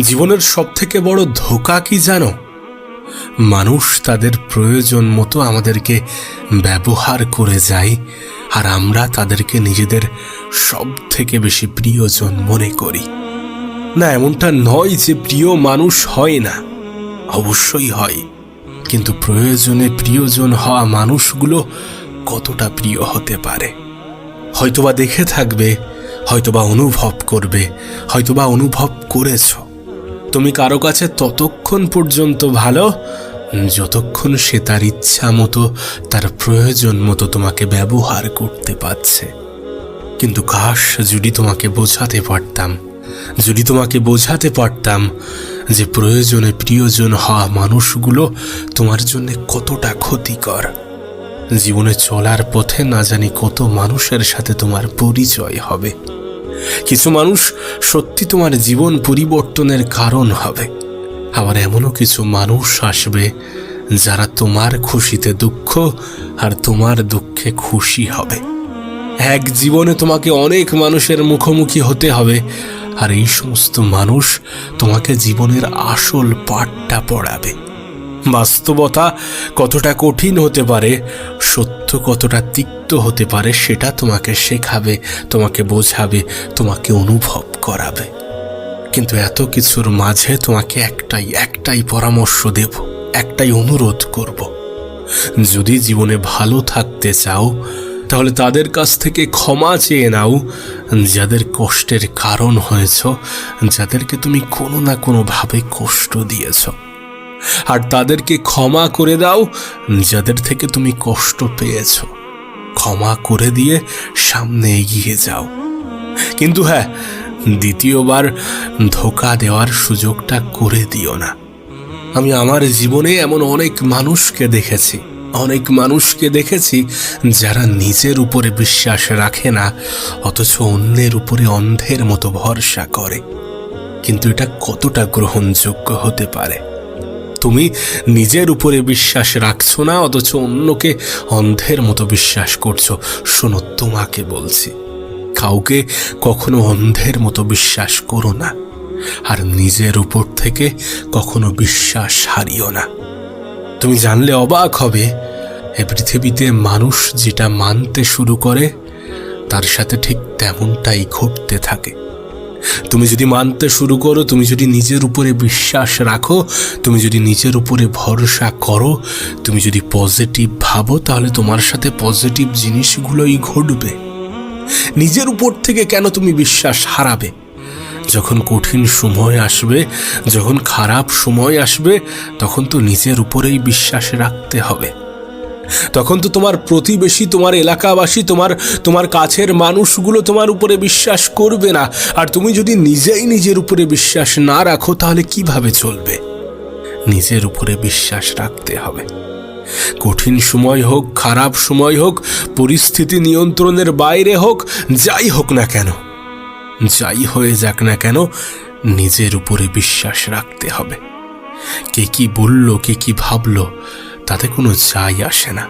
জীবনের সব থেকে বড় ধোকা কি জানো? মানুষ তাদের প্রয়োজন মতো আমাদেরকে ব্যবহার করে যায়, আর আমরা তাদেরকে নিজেদের সব থেকে বেশি প্রিয়জন মনে করি। না, এমনটা নয় যে প্রিয় মানুষ হয় না। অবশ্যই হয়। কিন্তু প্রয়োজনে প্রিয়জন হওয়া মানুষগুলো কতটা প্রিয় হতে পারে? হয়তোবা দেখে থাকবে, হয়তোবা অনুভব করবে, হয়তোবা অনুভব করেছ। তুমি কারও কাছে ততক্ষণ পর্যন্ত ভালো, যতক্ষণ সে তার ইচ্ছা মতো, তার প্রয়োজন মতো তোমাকে ব্যবহার করতে পারছে। কিন্তু কাশ, যদি তোমাকে বোঝাতে পারতাম, যদি তোমাকে বোঝাতে পারতাম যে প্রয়োজনে প্রিয়জন হওয়া মানুষগুলো তোমার জন্য কতটা ক্ষতিকর, জীবনে চলার পথে না জানি কত মানুষের সাথে তোমার পরিচয় হবে। কিছু মানুষ সত্যি তোমার জীবন পরিবর্তনের কারণ হবে। আবার এমনও কিছু মানুষ আসবে যারা তোমার খুশিতে দুঃখ আর তোমার দুঃখে খুশি হবে। এক জীবনে তোমাকে অনেক মানুষের মুখোমুখি হতে হবে আর এই সমস্ত মানুষ তোমাকে জীবনের আসল পাঠটা পড়াবে। বাস্তবতা কতটা কঠিন হতে পারে সত্য কতটা তিক্ত হতে পারে সেটা তোমাকে শেখাবে, তোমাকে বোঝাবে, তোমাকে অনুভব করাবে। কিন্তু এত কিছুর মাঝে তোমাকে একটাই একটাই পরামর্শ দেব, একটাই অনুরোধ করব। যদি জীবনে ভালো থাকতে চাও, তাহলে তাদের কাছ থেকে ক্ষমা চেয়ে নাও। যাদের কষ্টের কারণ হয়েছ, যাদেরকে তুমি কোনো না কোনোভাবে কষ্ট দিয়েছ। আর তাদেরকে ক্ষমা করে দাও যাদের থেকে তুমি কষ্ট পেয়েছ। ক্ষমা করে দিয়ে সামনে এগিয়ে যাও। কিন্তু হ্যাঁ দ্বিতীয়বার ধোকা দেওয়ার সুযোগটা করে দিও না। আমি আমার জীবনে এমন অনেক মানুষকে দেখেছি, অনেক মানুষকে দেখেছি যারা নিজের উপরে বিশ্বাস রাখে না, অথচ অন্যের উপরে অন্ধের মতো ভরসা করে। কিন্তু এটা কতটা গ্রহণযোগ্য হতে পারে? তুমি নিজের উপরে বিশ্বাস রাখছো না, অথচ অন্যকে অন্ধের মতো বিশ্বাস করছ। শোনো, তোমাকে বলছি, কাউকে কখনো অন্ধের মতো বিশ্বাস করো না, আর নিজের উপর থেকে কখনো বিশ্বাস হারিও না। তুমি জানলে অবাক হবে, এ পৃথিবীতে মানুষ যেটা মানতে শুরু করে, তার সাথে ঠিক তেমনটাই ঘটতে থাকে। তুমি যদি মানতে শুরু করো, তুমি যদি নিজের উপরে বিশ্বাস রাখো, তুমি যদি নিজের উপরে ভরসা করো, তুমি যদি পজিটিভ ভাবো, তাহলে তোমার সাথে পজিটিভ জিনিসগুলোই ঘটবে। নিজের উপর থেকে কেন তুমি বিশ্বাস হারাবে? যখন কঠিন সময় আসবে, যখন খারাপ সময় আসবে, তখন তো নিজের উপরেই বিশ্বাস রাখতে হবে। তখন তো তোমার প্রতিবেশী, তোমার এলাকাবাসী, তোমার তোমার কাছের মানুষগুলো তোমার উপরে বিশ্বাস করবে না। আর তুমি যদি নিজেই নিজের উপরে বিশ্বাস না রাখো, তাহলে কীভাবে চলবে? নিজের উপরে বিশ্বাস রাখতে হবে। কঠিন সময় হোক, খারাপ সময় হোক, পরিস্থিতি নিয়ন্ত্রণের বাইরে হোক, যাই হোক না কেন, যাই হয়ে যাক না কেন, নিজের উপরে বিশ্বাস রাখতে হবে। কে কি বলল, কে কি ভাবল তাতে কোনো যাই আসে না।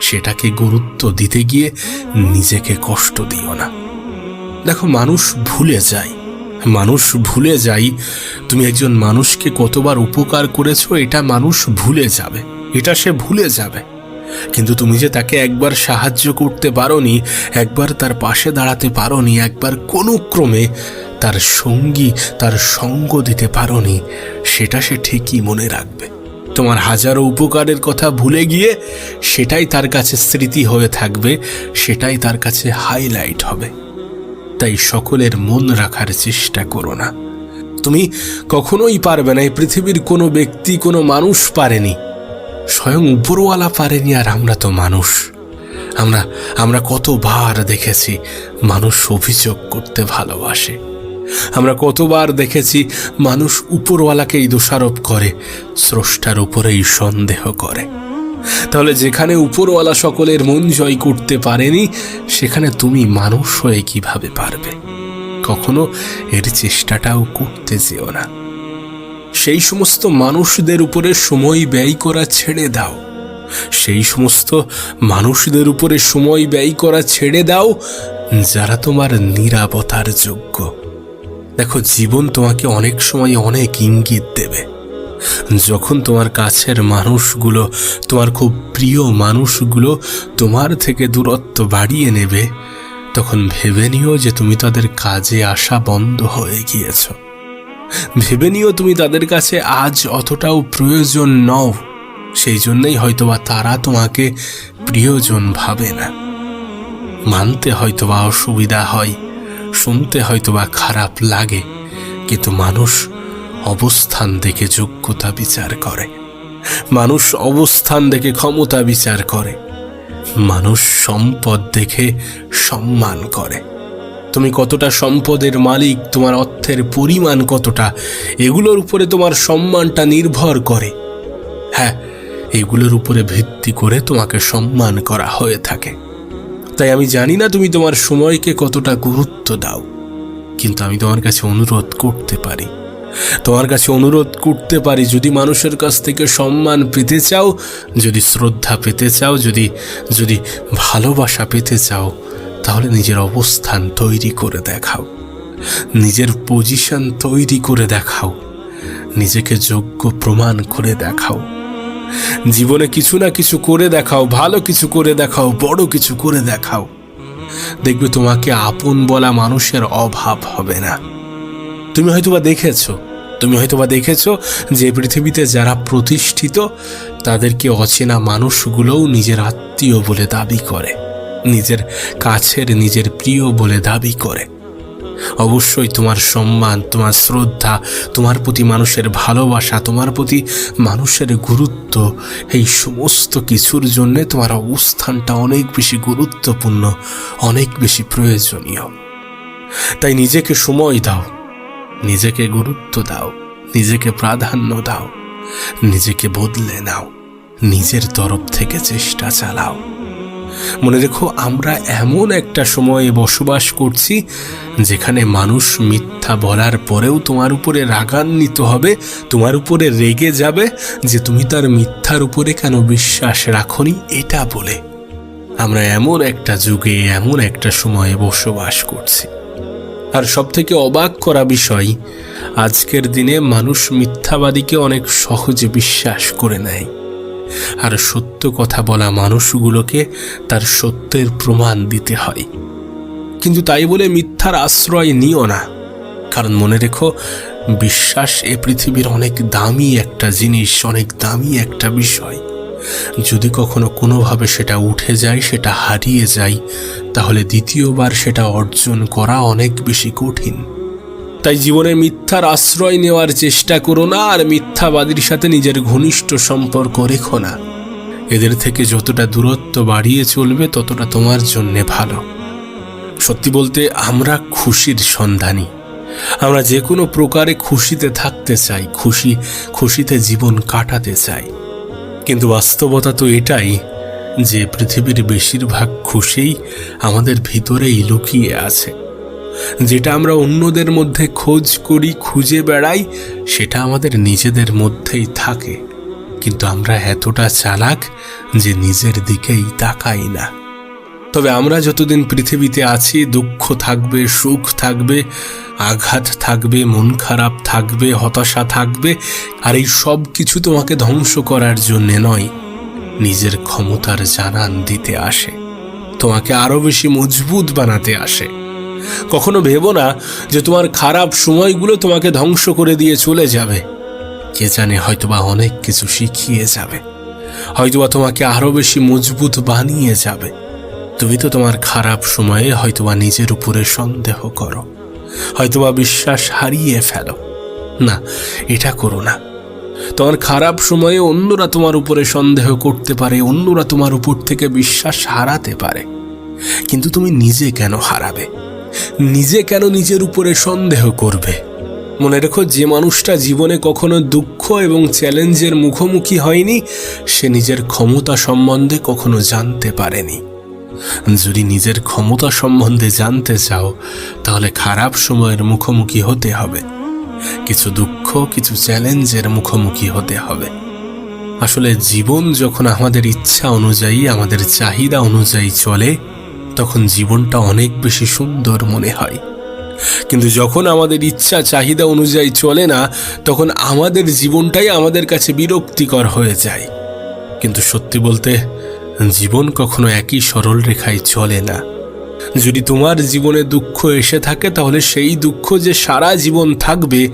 সেটাকে গুরুত্ব দিতে গিয়ে নিজেকে কষ্ট দিও না। দেখো, মানুষ ভুলে যায়। মানুষ ভুলে যাই তুমি একজন মানুষকে কতবার উপকার করেছ, এটা মানুষ ভুলে যাবে। এটা সে ভুলে যাবে। কিন্তু তুমি যে তাকে একবার সাহায্য করতে পারোনি, একবার তার পাশে দাঁড়াতে পারোনি, একবার কোনো ক্রমে তার সঙ্গী, তার সঙ্গ দিতে পারোনি, সেটা সে ঠিকই মনে রাখবে। তোমার হাজারো উপকারের কথা ভুলে গিয়ে সেটাই তার কাছে স্মৃতি হয়ে থাকবে, সেটাই তার কাছে হাইলাইট হবে। তাই সকলের মন রাখার চেষ্টা করো না। তুমি কখনোই পারবে না, এই পৃথিবীর কোনো ব্যক্তি, কোনো মানুষ পারেনি। স্বয়ং উপরওয়ালা পারেনি আর আমরা তো মানুষ। আমরা আমরা কতবার দেখেছি মানুষ অভিযোগ করতে ভালোবাসে। আমরা কতবার দেখেছি মানুষ উপরওয়ালাকেই দোষারোপ করে, স্রষ্টার উপরেই সন্দেহ করে। তাহলে যেখানে উপরওয়ালা সকলের মন জয় করতে পারেনি, সেখানে তুমি মানুষ হয়ে কীভাবে পারবে? কখনো এর চেষ্টাটাও করতে যেও না। সেই সমস্ত মানুষদের উপরে সময় ব্যয় করা ছেড়ে দাও। সেই সমস্ত মানুষদের উপরে সময় ব্যয় করা ছেড়ে দাও, যারা তোমার নিরাপতার যোগ্য। দেখো, জীবন তোমাকে অনেক সময় অনেক ইঙ্গিত দেবে। যখন তোমার কাছের মানুষগুলো, তোমার খুব প্রিয় মানুষগুলো তোমার থেকে দূরত্ব বাড়িয়ে নেবে, তখন ভেবে নিও যে তুমি তাদের কাজে আসা বন্ধ হয়ে গিয়েছ। ভেবে নিও তুমি তাদের কাছে আজ অতটাও প্রয়োজন নও, সেই জন্যই হয়তোবা তারা তোমাকে প্রিয়জন ভাবে না। মানতে হয়তোবা অসুবিধা হয়। শুনতে হয়তোবা খারাপ লাগে, কিন্তু মানুষ অবস্থান দেখে যোগ্যতা বিচার করে। মানুষ অবস্থান দেখে ক্ষমতা বিচার করে। মানুষ সম্পদ দেখে সম্মান করে। তুমি কতটা সম্পদের মালিক, তোমার অর্থের পরিমাণ কতটা, এগুলোর উপরে তোমার সম্মানটা নির্ভর করে। হ্যাঁ এগুলোর উপরে ভিত্তি করে তোমাকে সম্মান করা হয়ে থাকে। তাই আমি জানি না তুমি তোমার সময়কে কতটা গুরুত্ব দাও। কিন্তু আমি তোমার কাছে অনুরোধ করতে পারি। তোমার কাছে অনুরোধ করতে পারি যদি মানুষের কাছ থেকে সম্মান পেতে চাও, যদি শ্রদ্ধা পেতে চাও, যদি যদি ভালোবাসা পেতে চাও, তাহলে নিজের অবস্থান তৈরি করে দেখাও। নিজের পজিশন তৈরি করে দেখাও। নিজেকে যোগ্য প্রমাণ করে দেখাও। জীবনে কিছু না কিছু করে দেখাও, ভালো কিছু করে দেখাও, বড় কিছু করে দেখাও। দেখবে তোমাকে আপন বলা মানুষের অভাব হবে না। তুমি হয়তোবা দেখেছ, তুমি হয়তোবা দেখেছ যে পৃথিবীতে যারা প্রতিষ্ঠিত, তাদেরকে অচেনা মানুষগুলোও নিজের আত্মীয় বলে দাবি করে, নিজের কাছের নিজের প্রিয় বলে দাবি করে। অবশ্যই তোমার সম্মান, তোমার শ্রদ্ধা, তোমার প্রতি মানুষের ভালোবাসা, তোমার প্রতি মানুষের গুরুত্ব, এই সমস্ত কিছুর জন্য তোমার অবস্থানটা অনেক বেশি গুরুত্বপূর্ণ, অনেক বেশি প্রয়োজনীয়। তাই নিজেকে সময় দাও, নিজেকে গুরুত্ব দাও, নিজেকে প্রাধান্য দাও, নিজেকে বদলে নাও, নিজের তরফ থেকে চেষ্টা চালাও। মনে রেখো, আমরা এমন একটা সময়ে বসবাস করছি যেখানে মানুষ মিথ্যা বলার পরেও তোমার উপরে রাগান্বিত হবে, তোমার উপরে রেগে যাবে যে তুমি তার মিথ্যার উপরে কেন বিশ্বাস রাখনি, এটা বলে। আমরা এমন একটা যুগে, এমন একটা সময়ে বসবাস করছি। আর সব থেকে অবাক করা বিষয়, আজকের দিনে মানুষ মিথ্যাবাদীকে অনেক সহজে বিশ্বাস করে নেয়। আর সত্য কথা বলা মানুষগুলোকে তার সত্যের প্রমাণ দিতে হয়। কিন্তু তাই বলে মিথ্যার আশ্রয় নিও না। কারণ মনে রেখো, বিশ্বাস এ পৃথিবীর অনেক দামি একটা জিনিস, অনেক দামি একটা বিষয়। যদি কখনো কোনোভাবে সেটা উঠে যায়, সেটা হারিয়ে যায়, তাহলে দ্বিতীয়বার সেটা অর্জন করা অনেক বেশি কঠিন। তাই জীবনে মিথ্যার আশ্রয় নেওয়ার চেষ্টা করো না আর মিথ্যাবাদীর সাথে নিজের ঘনিষ্ঠ সম্পর্ক রেখো না। এদের থেকে যতটা দূরত্ব বাড়িয়ে চলবে, ততটা তোমার জন্যে ভালো। সত্যি বলতে, আমরা খুশির সন্ধানী। আমরা যে কোনো প্রকারে খুশিতে থাকতে চাই, খুশি, খুশিতে জীবন কাটাতে চাই। কিন্তু বাস্তবতা তো এটাই যে পৃথিবীর বেশিরভাগ খুশিই আমাদের ভিতরেই লুকিয়ে আছে। যেটা আমরা অন্যদের মধ্যে খোঁজ করি, খুঁজে বেড়াই, সেটা আমাদের নিজেদের মধ্যেই থাকে। কিন্তু আমরা এতটা চালাক যে নিজের দিকেই তাকাই না। তবে আমরা যতদিন পৃথিবীতে আছি, দুঃখ থাকবে, সুখ থাকবে, আঘাত থাকবে, মন খারাপ থাকবে, হতাশা থাকবে, আর এই সব কিছু তোমাকে ধ্বংস করার জন্যে নয়, নিজের ক্ষমতার জানান দিতে আসে। তোমাকে আরও বেশি মজবুত বানাতে আসে। কখনো ভেবো না যে তোমার খারাপ সময়গুলো তোমাকে ধ্বংস করে দিয়ে চলে যাবে। কে জানে হয়তোবা অনেক কিছু শিখিয়ে যাবে। হয়তোবা তোমাকে আরও বেশি মজবুত বানিয়ে যাবে। তুমি তো তোমার খারাপ সময়ে হয়তোবা নিজের উপরে সন্দেহ করো। হয়তোবা বিশ্বাস হারিয়ে ফেলো। না, এটা করো না। তোমার খারাপ সময়ে অন্যরা তোমার উপরে সন্দেহ করতে পারে, অন্যরা তোমার উপর থেকে বিশ্বাস হারাতে পারে। কিন্তু তুমি নিজে কেন হারাবে? নিজে কেন নিজের উপরে সন্দেহ করবে? মনে রেখো, যে মানুষটা জীবনে কখনো দুঃখ এবং চ্যালেঞ্জের মুখোমুখি হয়নি, সে নিজের ক্ষমতা সম্বন্ধে কখনো জানতে পারেনি। যদি নিজের ক্ষমতা সম্বন্ধে জানতে চাও, তাহলে খারাপ সময়ের মুখোমুখি হতে হবে। কিছু দুঃখ, কিছু চ্যালেঞ্জের মুখোমুখি হতে হবে। আসলে জীবন যখন আমাদের ইচ্ছা অনুযায়ী, আমাদের চাহিদা অনুযায়ী চলে তখন জীবনটা অনেক বেশি সুন্দর মনে হয়। কিন্তু যখন আমাদের ইচ্ছা, চাহিদা অনুযায়ী চলে না, তখন আমাদের জীবনটাই আমাদের কাছে বিরক্তিকর হয়ে যায়। কিন্তু সত্যি বলতে, জীবন কখনো একই সরল রেখায় চলে না। যদি তোমার জীবনে দুঃখ এসে থাকে, তাহলে সেই দুঃখ যে সারা জীবন থাকবে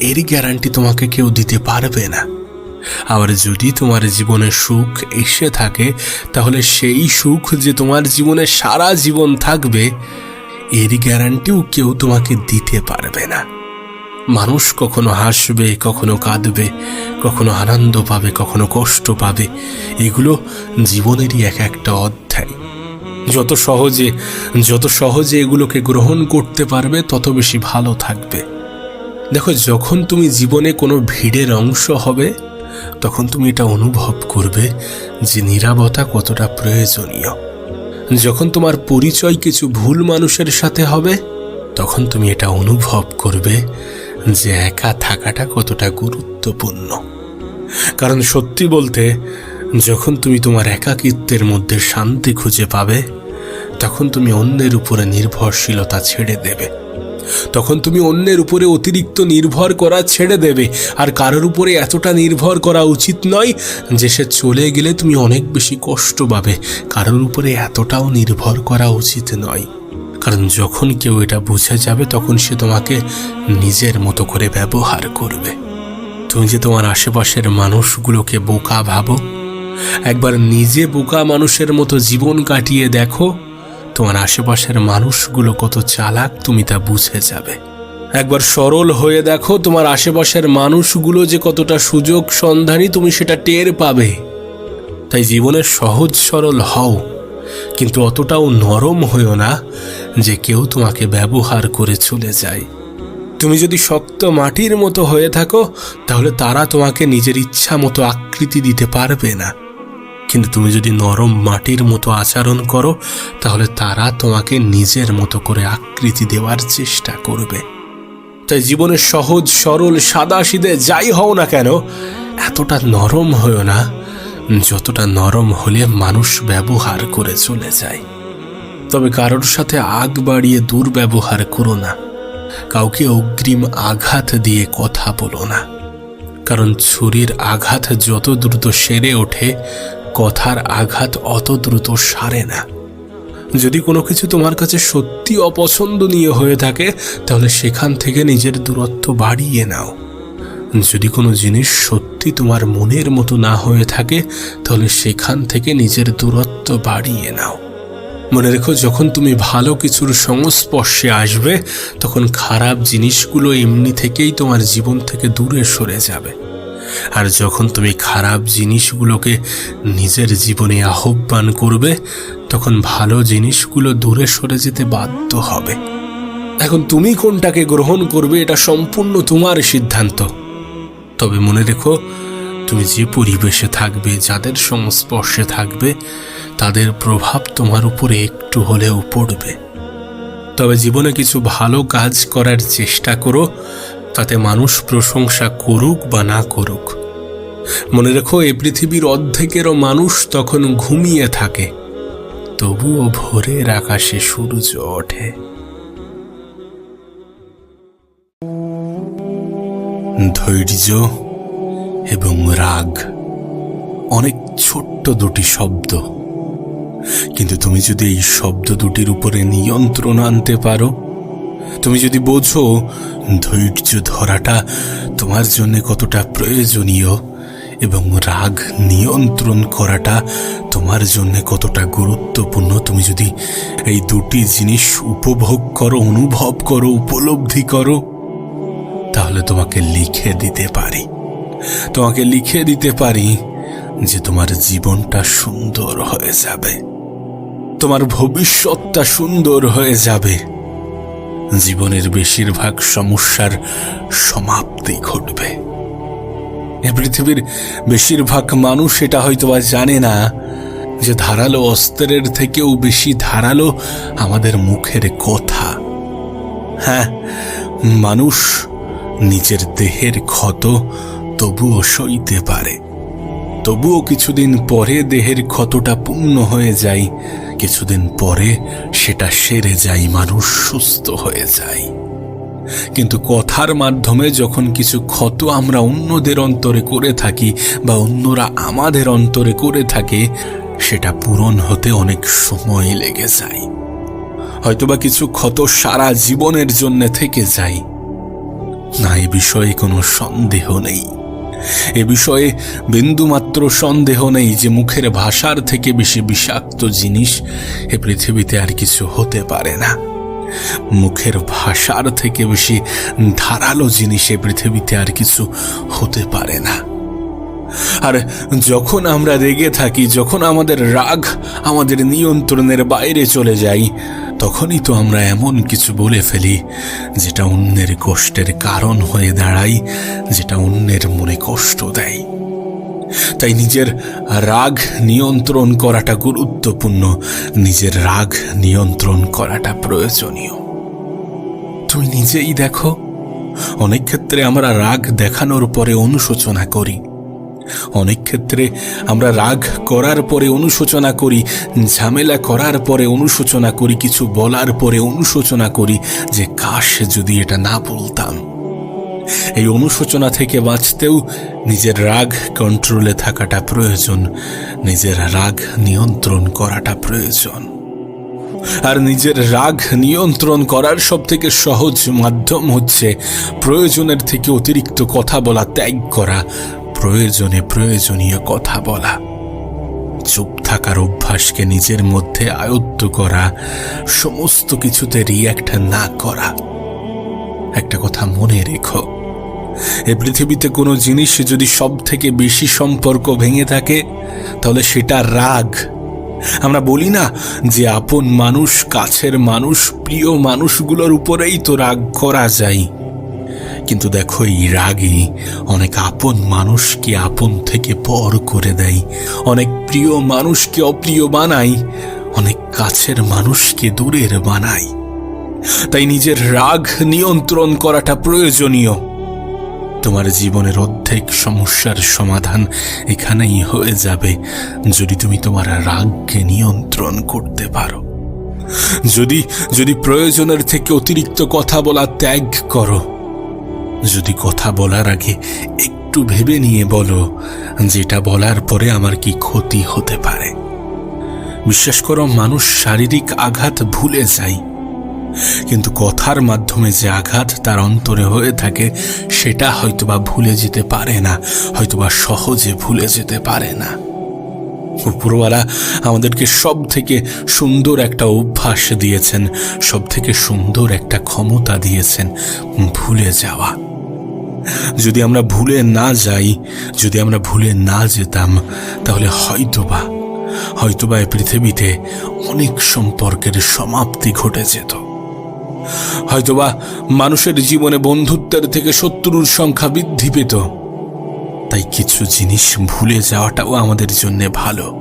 এর গ্যারান্টি তোমাকে কেউ দিতে পারবে না। আবার যদি তোমার জীবনে সুখ এসে থাকে, তাহলে সেই সুখ যে তোমার জীবনে সারা জীবন থাকবে, এর গ্যারান্টিও কেউ তোমাকে দিতে পারবে না। মানুষ কখনো হাসবে, কখনো কাঁদবে, কখনো আনন্দ পাবে, কখনো কষ্ট পাবে। এগুলো জীবনেরই এক একটা অধ্যায়। যত সহজে যত সহজে এগুলোকে গ্রহণ করতে পারবে, তত বেশি ভালো থাকবে। দেখো, যখন তুমি জীবনে কোনো ভিড়ের অংশ হবে তখন তুমি এটা অনুভব করবে যে নিরাপত্তা কতটা প্রয়োজনীয়। যখন তোমার পরিচয় কিছু ভুল মানুষের সাথে হবে, তখন তুমি এটা অনুভব করবে যে একা থাকাটা কতটা গুরুত্বপূর্ণ। কারণ সত্যি বলতে, যখন তুমি তোমার একাকিত্বের মধ্যে শান্তি খুঁজে পাবে, তখন তুমি অন্যের উপরে নির্ভরশীলতা ছেড়ে দেবে। তখন তুমি অন্যের উপরে অতিরিক্ত নির্ভর করা ছেড়ে দেবে। আর কারোর উপরে এতটা নির্ভর করা উচিত নয় যে সে চলে গেলে তুমি অনেক বেশি কষ্ট পাবে। কারোর উপরে এতটাও নির্ভর করা উচিত নয়। কারণ যখন কেউ এটা বুঝে যাবে, তখন সে তোমাকে নিজের মতো করে ব্যবহার করবে। তুমি যে তোমার আশেপাশের মানুষগুলোকে বোকা ভাবো, একবার নিজে বোকা মানুষের মতো জীবন কাটিয়ে দেখো তোমার আশেপাশের মানুষগুলো কত চালাক, তুমি তা বুঝে যাবে। একবার সরল হয়ে দেখো তোমার আশেপাশের মানুষগুলো যে কতটা সুযোগ সন্ধানী, তুমি সেটা টের পাবে। তাই জীবনে সহজ সরল হও, কিন্তু অতটাও নরম হয়েও না যে কেউ তোমাকে ব্যবহার করে চলে যায়। তুমি যদি শক্ত মাটির মতো হয়ে থাকো, তাহলে তারা তোমাকে নিজের ইচ্ছা মতো আকৃতি দিতে পারবে না। কিন্তু তুমি যদি নরম মাটির মতো আচরণ করো, তাহলে তারা তোমাকে নিজের মতো করে আকৃতি দেওয়ার চেষ্টা করবে। তাই জীবনের সহজ, সরল, সাদা সিধে যাই হও না কেন, এতটা নরম হয়েও না, যতটা নরম হলে মানুষ ব্যবহার করে চলে যায়। তবে কারোর সাথে আগ বাড়িয়ে দুর্ব্যবহার করো না, কাউকে অগ্রিম আঘাত দিয়ে কথা বলো না। কারণ ছুরির আঘাত যত দ্রুত সেরে ওঠে কথার আঘাত অত দ্রুত সারে না। যদি কোনো কিছু তোমার কাছে সত্যি অপছন্দনীয় হয়ে থাকে, তাহলে সেখান থেকে নিজের দূরত্ব বাড়িয়ে নাও। যদি কোনো জিনিস সত্যি তোমার মনের মতো না হয়ে থাকে, তাহলে সেখান থেকে নিজের দূরত্ব বাড়িয়ে নাও। মনে রেখো, যখন তুমি ভালো কিছুর সংস্পর্শে আসবে, তখন খারাপ জিনিসগুলো এমনি থেকেই তোমার জীবন থেকে দূরে সরে যাবে। আর যখন তুমি খারাপ জিনিসগুলোকে নিজের জীবনে আহ্বান করবে, তখন ভালো জিনিসগুলো দূরে সরে যেতে বাধ্য হবে। এখন তুমি কোনটাকে গ্রহণ করবে, এটা সম্পূর্ণ তোমার সিদ্ধান্ত। তবে মনে রেখো, তুমি যে পরিবেশে থাকবে, যাদের সংস্পর্শে থাকবে, তাদের প্রভাব তোমার উপরে একটু হলেও পড়বে। তবে জীবনে কিছু ভালো কাজ করার চেষ্টা করো তাতে মানুষ প্রশংসা করুক বা না করুক। মনে রেখো, এই পৃথিবীর অর্ধেকেরও মানুষ তখন ঘুমিয়ে থাকে, তবুও ভোরের আকাশে সূর্য ওঠে। ধৈর্য এবং রাগ অনেক ছোট্ট দুটি শব্দ। কিন্তু তুমি যদি এই শব্দ দুটির উপরে নিয়ন্ত্রণ আনতে পারো তুমি যদি বোঝো, ধৈর্য ধরাটা তোমার জন্য কতটা প্রয়োজনীয় এবং রাগ নিয়ন্ত্রণ করাটা তোমার জন্য কতটা গুরুত্বপূর্ণ, তুমি যদি এই দুটি জিনিস উপভোগ করো, অনুভব করো, উপলব্ধি করো, তাহলে তোমাকে লিখে দিতে পারি। তোমাকে লিখে দিতে পারি যে তোমার জীবনটা সুন্দর হয়ে যাবে, তোমার ভবিষ্যৎটা সুন্দর হয়ে যাবে। জীবনের বেশিরভাগ সমস্যার সমাপ্তি ঘটবে। এ পৃথিবীর বেশিরভাগ মানুষ এটা হয়তো বা জানে না যে ধারালো অস্ত্রের থেকেও বেশি ধারালো আমাদের মুখের কথা। হ্যাঁ মানুষ নিজের দেহের ক্ষত তবুও সইতে পারে। তবুও কিছুদিন পরে দেহের ক্ষতটা পূর্ণ হয়ে যায়। কিছুদিন পরে সেটা সেরে যায়, মানুষ সুস্থ হয়ে যায়। কিন্তু কথার মাধ্যমে যখন কিছু ক্ষত আমরা অন্যদের অন্তরে করে থাকি বা অন্যরা আমাদের অন্তরে করে থাকে, সেটা পূরণ হতে অনেক সময় লেগে যায়। হয়তোবা কিছু ক্ষত সারা জীবনের জন্য থেকে যায়। না, এ বিষয়ে কোনো সন্দেহ নেই। এ বিষয়ে বিন্দুমাত্র সন্দেহ নেই যে মুখের ভাষার থেকে বেশি বিষাক্ত জিনিস এ পৃথিবীতে আর কিছু হতে পারে না। মুখের ভাষার থেকে বেশি ধারালো জিনিস এ পৃথিবীতে আর কিছু হতে পারে না। আর যখন আমরা রেগে থাকি, যখন আমাদের রাগ আমাদের নিয়ন্ত্রণের বাইরে চলে যাই তখনই তো আমরা এমন কিছু বলে ফেলি, যেটা অন্যের কষ্টের কারণ হয়ে দাঁড়াই যেটা অন্যের মনে কষ্ট দেয়। তাই নিজের রাগ নিয়ন্ত্রণ করাটা গুরুত্বপূর্ণ, নিজের রাগ নিয়ন্ত্রণ করাটা প্রয়োজনীয়। তুমি নিজেই দেখো, অনেক ক্ষেত্রে আমরা রাগ দেখানোর পরে অনুশোচনা করি অনেক ক্ষেত্রে আমরা রাগ করার পরে অনুশোচনা করি, ঝামেলা করার পরে অনুশোচনা করি, কিছু বলার পরে অনুশোচনা করি যে, কাশ, যদি এটা না বলতাম। এই অনুশোচনা থেকে বাঁচতেও নিজের রাগ কন্ট্রোলে থাকাটা প্রয়োজন, নিজের রাগ নিয়ন্ত্রণ করাটা প্রয়োজন। আর নিজের রাগ নিয়ন্ত্রণ করার সব থেকে সহজ মাধ্যম হচ্ছে প্রয়োজনের থেকে অতিরিক্ত কথা বলা, ত্যাগ করা প্রয়োজনে প্রয়োজনীয় কথা বলা, চুপ থাকার অভ্যাসকে নিজের মধ্যে আয়ত্ত করা, সমস্ত কিছুতে রিয়্যাক্ট না করা। একটা কথা মনে রেখো, এ পৃথিবীতে কোনো জিনিস যদি সব থেকে বেশি সম্পর্ক ভেঙে থাকে, তাহলে সেটা রাগ। আমরা বলি না যে আপন মানুষ, কাছের মানুষ, প্রিয় মানুষগুলোর উপরেই তো রাগ করা যায়। কিন্তু দেখো, এই রাগই অনেক আপন মানুষকে আপন থেকে পর করে দেয়। অনেক প্রিয় মানুষকে অপ্রিয় বানায়। অনেক কাছের মানুষকে দূরের বানায়। তাই নিজের রাগ নিয়ন্ত্রণ করাটা প্রয়োজনীয়। তোমার জীবনের অর্ধেক সমস্যার সমাধান এখানেই হয়ে যাবে যদি তুমি তোমার রাগকে নিয়ন্ত্রণ করতে পারো। যদি যদি প্রয়োজনের থেকে অতিরিক্ত কথা বলা ত্যাগ করো। যদি কথা বলার আগে একটু ভেবে নিয়ে বলো, যেটা বলার পরে আমার কি ক্ষতি হতে পারে। বিশ্বাস করো, মানুষ শারীরিক আঘাত ভুলে যায়। কিন্তু কথার মাধ্যমে যে আঘাত তার অন্তরে হয়ে থাকে, সেটা হয়তোবা ভুলে যেতে পারে না, হয়তোবা সহজে ভুলে যেতে পারে না। উপরওয়ালা আমাদেরকে সব থেকে সুন্দর একটা অভ্যাস দিয়েছেন সব থেকে সুন্দর একটা ক্ষমতা দিয়েছেন, ভুলে যাওয়া। যদি আমরা ভুলে না যাই, যদি আমরা ভুলে না যেতাম, তাহলে হয়তোবা হয়তোবা এই পৃথিবীতে অনেক সম্পর্কের সমাপ্তি ঘটে যেত। হয়তোবা মানুষের জীবনে বন্ধুত্বের থেকে শত্রুর সংখ্যা বৃদ্ধি পেত। তাই কিছু জিনিস ভুলে যাওয়াটাও আমাদের জন্য ভালো।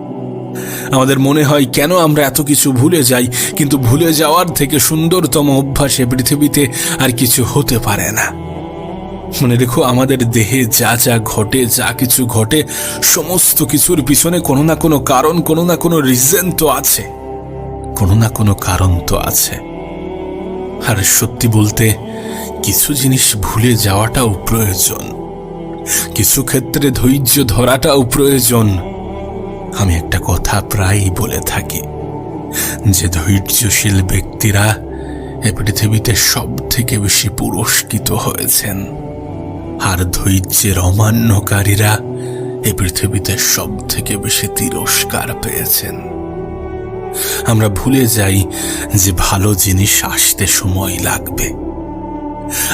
আমাদের মনে হয়, কেন আমরা এত কিছু ভুলে যাই, কিন্তু ভুলে যাওয়ার থেকে সুন্দরতম অভ্যাসে পৃথিবীতে আর কিছু হতে পারে না। মনে রেখো আমাদের দেহে যা যা ঘটে, যা কিছু ঘটে, সমস্ত কিছুর পিছনে কোনো না কোনো কারণ, কোনো না কোনো রিজন তো আছে। কোনো না কোনো কারণ তো আছে। আর সত্যি বলতে, কিছু জিনিস ভুলে যাওয়াটাও প্রয়োজন। কিছু ক্ষেত্রে ধৈর্য ধরাটাও প্রয়োজন। আমি একটা কথা প্রায়ই বলে থাকি, যে ধৈর্যশীল ব্যক্তিরা এ পৃথিবীতে সব থেকে বেশি পুরস্কৃত হয়েছেন। আর ধৈর্যের অমান্যকারীরা এ পৃথিবীতে সব থেকে বেশি তিরস্কার পেয়েছেন। আমরা ভুলে যাই যে ভালো জিনিস আসতে সময় লাগবে।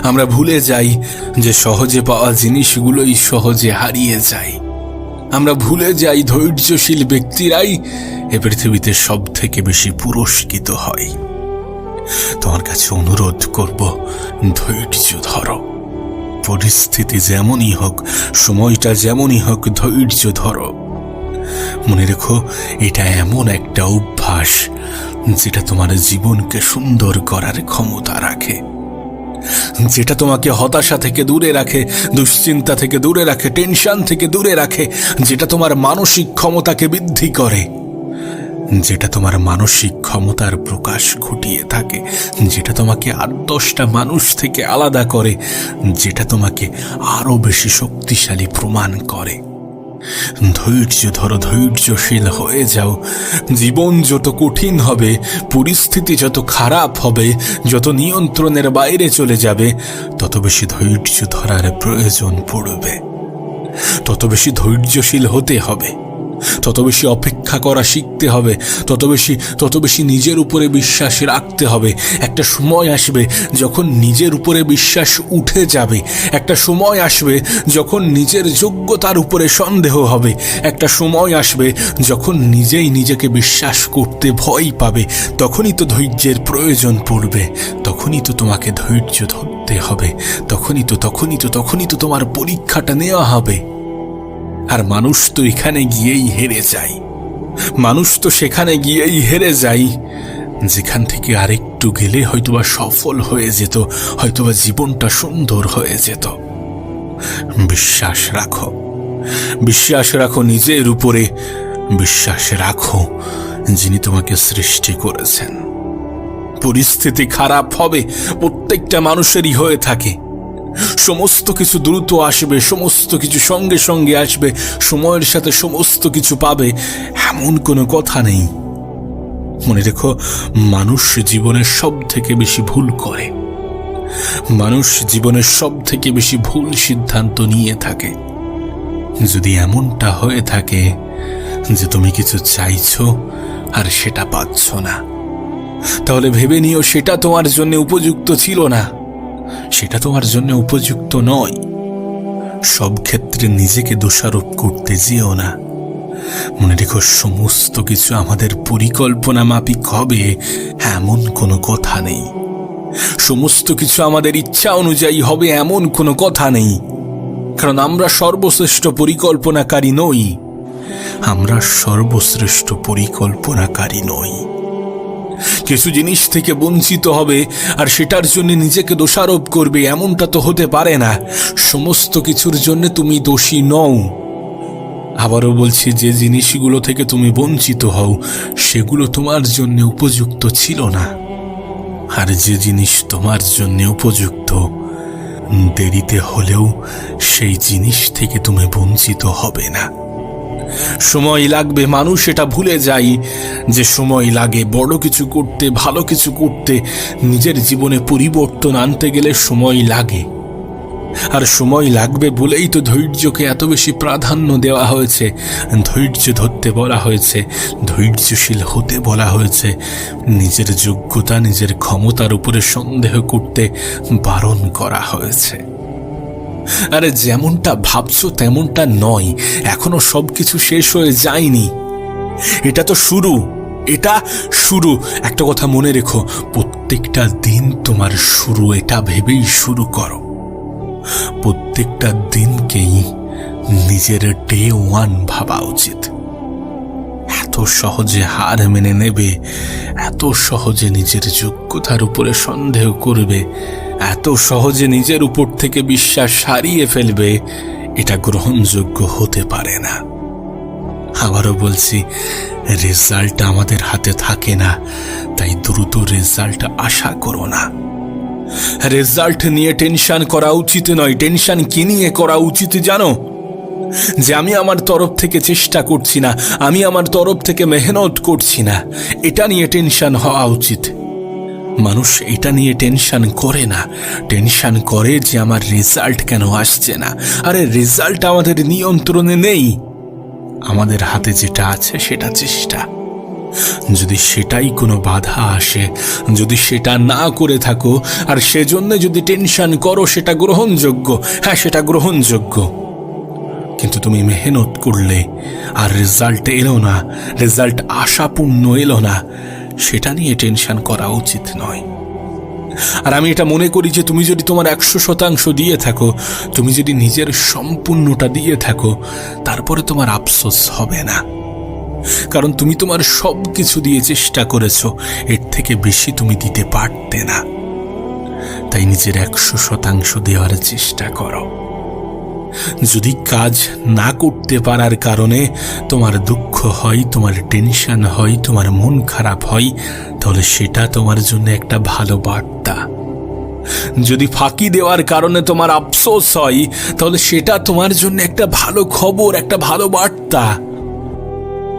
আমরা ভুলে যাই যে সহজে পাওয়া জিনিসগুলোই সহজে হারিয়ে যায়। আমরা ভুলে যাই ধৈর্যশীল ব্যক্তিরাই এ পৃথিবীতে সব থেকে বেশি পুরস্কৃত হয়। তোমার কাছে অনুরোধ করব, ধৈর্য ধরো। পরিস্থিতি যেমনই হোক, সময়টা যেমনই হোক, ধৈর্য ধরো। মনে রেখো, এটা এমন একটা অভ্যাস যেটা তোমার জীবনকে সুন্দর করার ক্ষমতা রাখে। যেটা তোমাকে হতাশা থেকে দূরে রাখে, দুশ্চিন্তা থেকে দূরে রাখে, টেনশন থেকে দূরে রাখে, যেটা তোমার মানসিক ক্ষমতাকে বৃদ্ধি করে। যেটা তোমার মানসিক ক্ষমতার প্রকাশ ঘটিয়ে থাকে, যেটা তোমাকে আর দশটা মানুষ থেকে আলাদা করে, যেটা তোমাকে আরও বেশি শক্তিশালী প্রমাণ করে। ধৈর্য ধরো, ধৈর্যশীল হয়ে যাও। জীবন যত কঠিন হবে, পরিস্থিতি যত খারাপ হবে, যত নিয়ন্ত্রণের বাইরে চলে যাবে, তত বেশি ধৈর্য ধরার প্রয়োজন পড়বে। তত বেশি ধৈর্যশীল হতে হবে। তত বেশি অপেক্ষা করা শিখতে হবে, তত বেশি তত বেশি নিজের উপরে বিশ্বাস রাখতে হবে। একটা সময় আসবে যখন নিজের উপরে বিশ্বাস উঠে যাবে। একটা সময় আসবে যখন নিজের যোগ্যতার উপরে সন্দেহ হবে। একটা সময় আসবে যখন নিজেই নিজেকে বিশ্বাস করতে ভয় পাবে। তখনই তো ধৈর্যের প্রয়োজন পড়বে। তখনই তো তোমাকে ধৈর্য ধরতে হবে। তখনই তো তখনই তো তখনই তো তোমার পরীক্ষাটা নেওয়া হবে। আর মানুষ তো এখানে গিয়েই হেরে যায়। মানুষ তো সেখানে গিয়েই হেরে যায়। যেখান থেকে আরেকটু গেলে হয়তোবা সফল হয়ে যেত, হয়তোবা জীবনটা সুন্দর হয়ে যেত। বিশ্বাস রাখো বিশ্বাস রাখো নিজের উপরে, বিশ্বাস রাখো যিনি তোমাকে সৃষ্টি করেছেন। পরিস্থিতি খারাপ হবে, প্রত্যেকটা মানুষেরই হয়ে থাকে। সমস্ত কিছু দ্রুত আসবে, সমস্ত কিছু সঙ্গে সঙ্গে আসবে, সময়ের সাথে সমস্ত কিছু পাবে, এমন কোনো কথা নেই। মনে রেখো, মানুষ জীবনে সব থেকে বেশি ভুল করে। মানুষ জীবনের সব থেকে বেশি ভুল সিদ্ধান্ত নিয়ে থাকে। যদি এমনটা হয়ে থাকে যে তুমি কিছু চাইছো আর সেটা পাচ্ছ না, তাহলে ভেবে নিও সেটা তোমার জন্য উপযুক্ত ছিল না। সেটা তোমার জন্য উপযুক্ত নয়। সব ক্ষেত্রে নিজেকে দোষারোপ করতে যেও না। মনে রেখো, সমস্ত কিছু আমাদের পরিকল্পনা মাফিক হবে, এমন কোনো কথা নেই। সমস্ত কিছু আমাদের ইচ্ছা অনুযায়ী হবে, এমন কোনো কথা নেই। কারণ আমরা সর্বশ্রেষ্ঠ পরিকল্পনাকারী নই। আমরা সর্বশ্রেষ্ঠ পরিকল্পনাকারী নই। কিছু জিনিস থেকে বঞ্চিত হবে, আর সেটার জন্য নিজেকে দোষারোপ করবে, এমনটা তো হতে পারে না। সমস্ত কিছুর জন্য তুমি দোষী নও। আবারও বলছি, যে জিনিসগুলো থেকে তুমি বঞ্চিত হও, সেগুলো তোমার জন্য উপযুক্ত ছিল না। আর যে জিনিস তোমার জন্য উপযুক্ত, দেরিতে হলেও সেই জিনিস থেকে তুমি বঞ্চিত হবে না। সময় লাগবে, মানুষ এটা ভুলে যায় যে সময় লাগে। বড় কিছু করতে, ভালো কিছু করতে, নিজের জীবনে পরিবর্তন আনতে গেলে সময় লাগে। আর সময় লাগবে বলেই তো ধৈর্যকে এত বেশি প্রাধান্য দেওয়া হয়েছে। ধৈর্য ধরতে বলা হয়েছে, ধৈর্যশীল হতে বলা হয়েছে। নিজের যোগ্যতা, নিজের ক্ষমতার উপরে সন্দেহ করতে বারণ করা হয়েছে। আরে যেমনটা ভাবছ তেমনটা নয়। এখনও সবকিছু শেষ হয়ে যায়নি। এটা তো শুরু। এটা শুরু। একটা কথা মনে রেখো, প্রত্যেকটা দিন তোমার শুরু, এটা ভেবেই শুরু করো। প্রত্যেকটা দিনকেই নিজের ডে ওয়ান ভাবা উচিত। এত সহজে হার মেনে নেবে, এত সহজে নিজের যোগ্যতার উপরে সন্দেহ করবে। এত সহজে নিজের উপর থেকে বিশ্বাস হারিয়ে ফেলবে, এটা গ্রহণযোগ্য হতে পারে না। আবারও বলছি, রেজাল্ট আমাদের হাতে থাকে না, তাই দ্রুত রেজাল্ট আশা করো না। রেজাল্ট নিয়ে টেনশন করা উচিত নয়, টেনশন কি নিয়ে করা উচিত জানো? যে আমি আমার তরফ থেকে চেষ্টা করছি না, আমি আমার তরফ থেকে মেহনত করছি না, এটা নিয়ে টেনশন হওয়া উচিত। মানুষ এটা নিয়ে টেনশন করে না। টেনশন করে যে আমার রেজাল্ট কেন আসছে না। আরে রেজাল্ট আমাদের নিয়ন্ত্রণে নেই। আমাদের হাতে যেটা আছে সেটা চেষ্টা। যদি সেটাই কোনো বাধা আসে, যদি সেটা না করে থাকো, আর সেজন্য যদি টেনশন করো, সেটা গ্রহণযোগ্য। হ্যাঁ সেটা গ্রহণযোগ্য। কিন্তু তুমি মেহনত করলে, আর রেজাল্ট এলো না। রেজাল্ট আশাপূর্ণ এলো না। সেটা নিয়ে টেনশন করা উচিত নয়। আর আমি এটা মনে করি যে তুমি যদি তোমার একশো শতাংশ দিয়ে থাকো, তুমি যদি নিজের সম্পূর্ণটা দিয়ে থাকো, তারপরে তোমার আফসোস হবে না। কারণ তুমি তোমার সব কিছু দিয়ে চেষ্টা করেছ, এর থেকে বেশি তুমি দিতে পারতে না। তাই নিজের একশো শতাংশ দেওয়ার চেষ্টা করো। যদি কাজ না করতে পারার কারণে তোমার দুঃখ হয়, তোমার টেনশন হয়, তোমার মন খারাপ হয়, তাহলে সেটা তোমার জন্য একটা ভালো বার্তা। যদি ফাঁকি দেওয়ার কারণে তোমার আফসোস হয়, তাহলে সেটা তোমার জন্য একটা ভালো খবর, একটা ভালো বার্তা।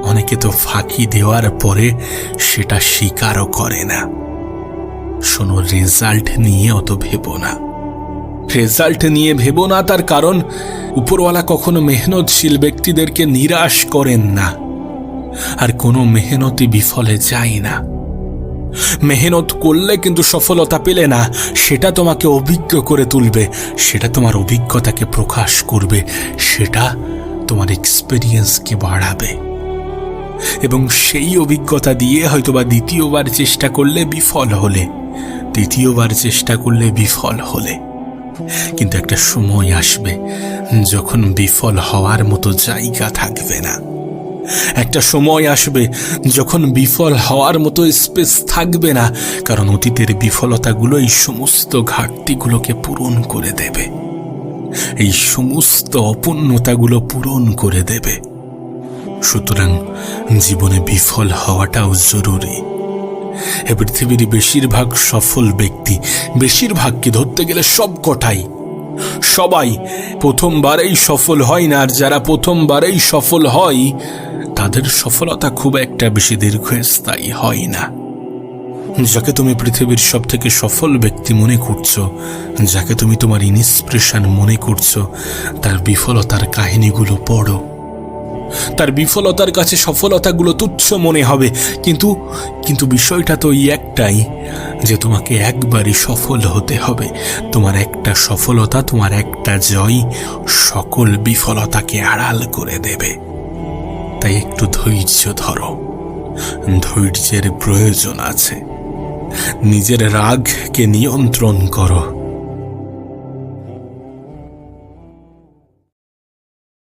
অনেকে তো ফাঁকি দেওয়ার পরে সেটা স্বীকারও করে না। শোনো রেজাল্ট নিয়ে অত ভেবো না। রেজাল্ট নিয়ে ভেবো না তার কারণ, উপরওয়ালা কখনো মেহনতশীল ব্যক্তিদেরকে নিরাশ করেন না। আর কোনো মেহনতি বিফলে যায় না। মেহনত করলে কিন্তু সফলতা পেলে না, সেটা তোমাকে অভিজ্ঞ করে তুলবে, সেটা তোমার অভিজ্ঞতাকে প্রকাশ করবে, সেটা তোমার এক্সপিরিয়েন্সকে বাড়াবে। এবং সেই অভিজ্ঞতা দিয়ে হয়তোবা দ্বিতীয়বার চেষ্টা করলে বিফল হলে তৃতীয়বার চেষ্টা করলে বিফল হলে। কিন্তু একটা সময় আসবে যখন বিফল হওয়ার মতো জায়গা থাকবে না। একটা সময় আসবে যখন বিফল হওয়ার মতো স্পেস থাকবে না, কারণ অতীতের বিফলতাগুলো এই সমস্ত ঘাটতিগুলোকে পূরণ করে দেবে। এই সমস্ত অপূর্ণতাগুলো পূরণ করে দেবে। সুতরাং জীবনে বিফল হওয়াটাও জরুরি। এ পৃথিবীর বেশিরভাগ সফল ব্যক্তি বেশিরভাগকে ধরতে গেলে সব কটাই? সবাই প্রথমবারেই সফল হয় না, আর যারা প্রথমবারেই সফল হয়, তাদের সফলতা খুব একটা বেশি দীর্ঘস্থায়ী হয় না। যাকে তুমি পৃথিবীর সব থেকে সফল ব্যক্তি মনে করছ, যাকে তুমি তোমার ইন্সপিরেশন মনে করছ, তার বিফলতার কাহিনীগুলো পড়ো। তার বিফলতার কাছে সফলতাগুলো তুচ্ছ মনে হবে। কিন্তু কিন্তু বিষয়টা তো এই একটাই, যে তোমাকে একবারই সফল হতে হবে। তোমার একটা সফলতা, তোমার একটা জয় সকল বিফলতাকে আড়াল করে দেবে। তাই একটু ধৈর্য ধরো। ধৈর্যের প্রয়োজন আছে। নিজের রাগকে নিয়ন্ত্রণ করো।